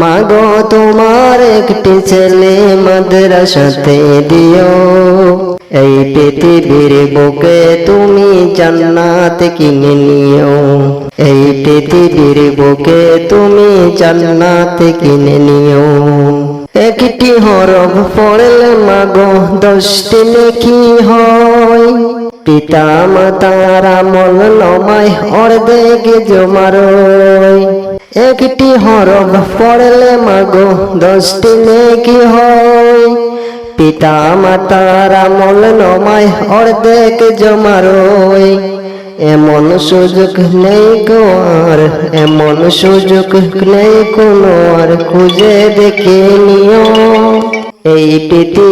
মাগো তোমার একটি ছেলে মাদ্রাসাতে দিও। এই পৃথিবীর বুকে তুমি জান্নাত কিনে নিও। এই পৃথিবীর বুকে তুমি জান্নাত কিনে নিও। একটি হরফ পড়লে মাগো দশটি নেকি হয়? পিতা মাতার আমল নমায় অর্ধেক জমারয় একটি হরফ পড়লে মাগো দশটি নেকি হয়। পিতা মাতার আমল নমায় অর্ধেক জমারয় এমন সুযোগ নেই আর, এমন সুযোগ নেই কোনো আর, খুঁজে দেখে নিও।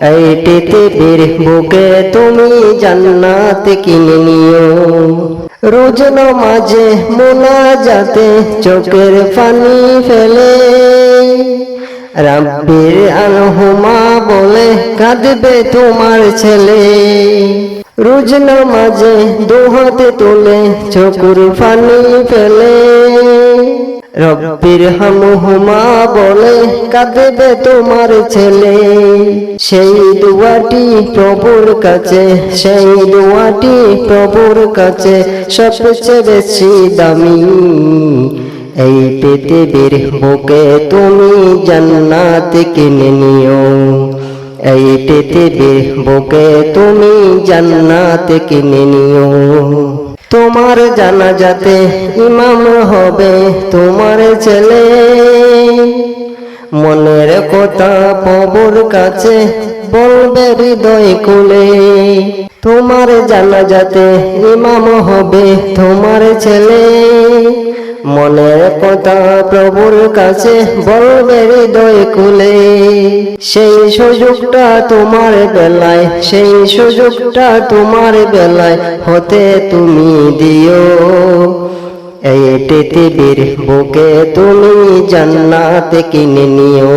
এই পৃথিবীর বুকে তুমি জান্নাত কিনে নিও। রোজ মাঝে মোনা যাতে চোখের পানি ফেলে। রাব্বির আনহুমা বলে, কাঁদবে তোমার ছেলে। রোজ মাঝে দুহাতে তোলে চকুর পানি ফেলে। রব্বির হামহুমা বলে, কাঁদবে তোমার ছেলে। সেই দুয়াটি প্রভুর কাছে, সেই দুয়াটি প্রভুর কাছে সবচেয়ে বেশি দামি। এই পৃথিবীর বুকে তুমি জান্নাত কিনে নিও। এই পৃথিবীর বুকে তুমি জান্নাত কিনে নিও। তোমার জানা যাতে ইমাম হবে তোমার ছেলে। মনের কথা পবর কাছে বলবে হৃদয় কুলে, তোমার জানা যাতে ইমাম হবে তোমার ছেলে। মনের কথা প্রভুর কাছে বলবে হৃদয় কুলে, সেই সুযোগটা তোমার বেলায়, সেই সুযোগটা তোমার বেলায় হতে তুমি দিও। এই পৃথিবীর বুকে তুমি জান্নাত কিনে নিও।